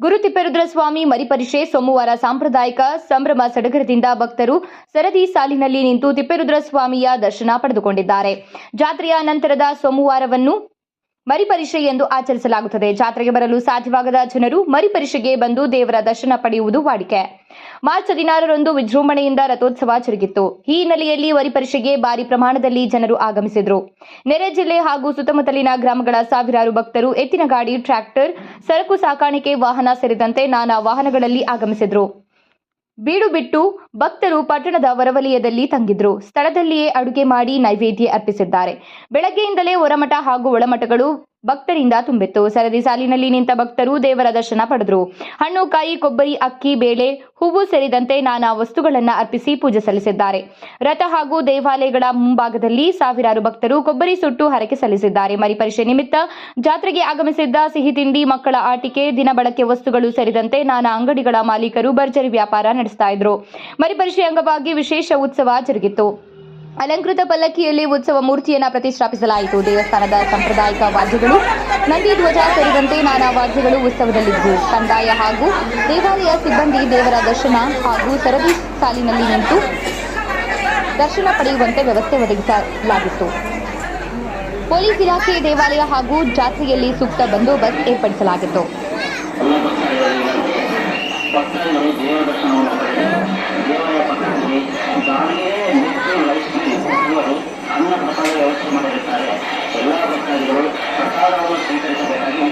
ಗುರು ತಿಪ್ಪೇರುದ್ರ ಸ್ವಾಮಿ ಮರಿಪರಿಷೆ ಸೋಮವಾರ ಸಾಂಪ್ರದಾಯಿಕ ಸಂಭ್ರಮ ಸಡಗರದಿಂದ ಭಕ್ತರು ಸರದಿ ಸಾಲಿನಲ್ಲಿ ನಿಂತು ತಿಪ್ಪೇರುದ್ರ ಸ್ವಾಮಿಯ ದರ್ಶನ ಪಡೆದುಕೊಂಡಿದ್ದಾರೆ. ಜಾತ್ರೆಯ ನಂತರದ ಸೋಮವಾರವನ್ನು ಮರಿಪರಿಷೆ ಎಂದು ಆಚರಿಸಲಾಗುತ್ತದೆ. ಜಾತ್ರೆಗೆ ಬರಲು ಸಾಧ್ಯವಾಗದ ಜನರು ಮರಿಪರಿಷೆಗೆ ಬಂದು ದೇವರ ದರ್ಶನ ಪಡೆಯುವುದು ವಾಡಿಕೆ. ಮಾರ್ಚ್ ಹದಿನಾರರಂದು ವಿಜೃಂಭಣೆಯಿಂದ ರಥೋತ್ಸವ ಜರುಗಿತ್ತು ಈ ಹಿನ್ನೆಲೆಯಲ್ಲಿ ವರಿಪರಿಷೆಗೆ ಭಾರಿ ಪ್ರಮಾಣದಲ್ಲಿ ಜನರು ಆಗಮಿಸಿದರು. ನೆರೆ ಜಿಲ್ಲೆ ಹಾಗೂ ಸುತ್ತಮುತ್ತಲಿನ ಗ್ರಾಮಗಳ ಸಾವಿರಾರು ಭಕ್ತರು ಎತ್ತಿನ ಗಾಡಿ, ಟ್ರ್ಯಾಕ್ಟರ್, ಸರಕು ಸಾಕಾಣಿಕೆ ವಾಹನ ಸೇರಿದಂತೆ ನಾನಾ ವಾಹನಗಳಲ್ಲಿ ಆಗಮಿಸಿದರು. ಬೀಡು ಬಿಟ್ಟು ಭಕ್ತರು ಪಟ್ಟಣದ ಹೊರವಲಯದಲ್ಲಿ ತಂಗಿದ್ರು. ಸ್ಥಳದಲ್ಲಿಯೇ ಅಡುಗೆ ಮಾಡಿ ನೈವೇದ್ಯ ಅರ್ಪಿಸಿದ್ದಾರೆ. ಬೆಳಗ್ಗೆಯಿಂದಲೇ ಹೊರಮಠ ಹಾಗೂ ಒಳಮಠಗಳು ಭಕ್ತರಿಂದ ತುಂಬಿತ್ತು. ಸರದಿ ಸಾಲಿನಲ್ಲಿ ನಿಂತ ಭಕ್ತರು ದೇವರ ದರ್ಶನ ಪಡೆದರು. ಹಣ್ಣು, ಕಾಯಿ, ಕೊಬ್ಬರಿ, ಅಕ್ಕಿ, ಬೇಳೆ, ಹೂವು ಸೇರಿದಂತೆ ನಾನಾ ವಸ್ತುಗಳನ್ನು ಅರ್ಪಿಸಿ ಪೂಜೆ ಸಲ್ಲಿಸಿದ್ದಾರೆ. ರಥ ಹಾಗೂ ದೇವಾಲಯಗಳ ಮುಂಭಾಗದಲ್ಲಿ ಸಾವಿರಾರು ಭಕ್ತರು ಕೊಬ್ಬರಿ ಸುಟ್ಟು ಹರಕೆ ಸಲ್ಲಿಸಿದ್ದಾರೆ. ಮರಿಪರಿಷೆ ನಿಮಿತ್ತ ಜಾತ್ರೆಗೆ ಆಗಮಿಸಿದ್ದ ಸಿಹಿ ತಿಂಡಿ, ಮಕ್ಕಳ ಆಟಿಕೆ ದಿನಬಳಕೆ ವಸ್ತುಗಳು ಸೇರಿದಂತೆ ನಾನಾ ಅಂಗಡಿಗಳ ಮಾಲೀಕರು ಭರ್ಜರಿ ವ್ಯಾಪಾರ ನಡೆಸ್ತಾ ಇದ್ರು. ಮರಿಪರಿಷೆ ಅಂಗವಾಗಿ ವಿಶೇಷ ಉತ್ಸವ ಜರುಗಿತ್ತು ಅಲಂಕೃತ ಪಲ್ಲಕ್ಕಿಯಲ್ಲಿ ಉತ್ಸವ ಮೂರ್ತಿಯನ್ನು ಪ್ರತಿಷ್ಠಾಪಿಸಲಾಯಿತು. ದೇವಸ್ಥಾನದ ಸಾಂಪ್ರದಾಯಿಕ ವಾದ್ಯಗಳು, ನಂದಿ ಧ್ವಜ ಸೇರಿದಂತೆ ನಾನಾ ವಾದ್ಯಗಳು ಉತ್ಸವದಲ್ಲಿದ್ದವು. ಕಂದಾಯ ಹಾಗೂ ದೇವಾಲಯ ಸಿಬ್ಬಂದಿ ದೇವರ ದರ್ಶನ ಹಾಗೂ ಸರದಿ ಸಾಲಿನಲ್ಲಿ ನಿಂತು ದರ್ಶನ ಪಡೆಯುವಂತೆ ವ್ಯವಸ್ಥೆ ಒದಗಿಸಲಾಗಿತ್ತು. ಪೊಲೀಸ್ ಇಲಾಖೆ, ದೇವಾಲಯ ಹಾಗೂ ಜಾತ್ರೆಯಲ್ಲಿ ಸೂಕ್ತ ಬಂದೋಬಸ್ತ್ ಏರ್ಪಡಿಸಲಾಗಿತ್ತು. ದೇವರ ಪ್ರಸಾದ ಎಲ್ಲಾ ಭಕ್ತಾದಿಗಳು ಪ್ರಸಾದವನ್ನು ಸ್ವೀಕರಿಸಬೇಕಾಗಿ.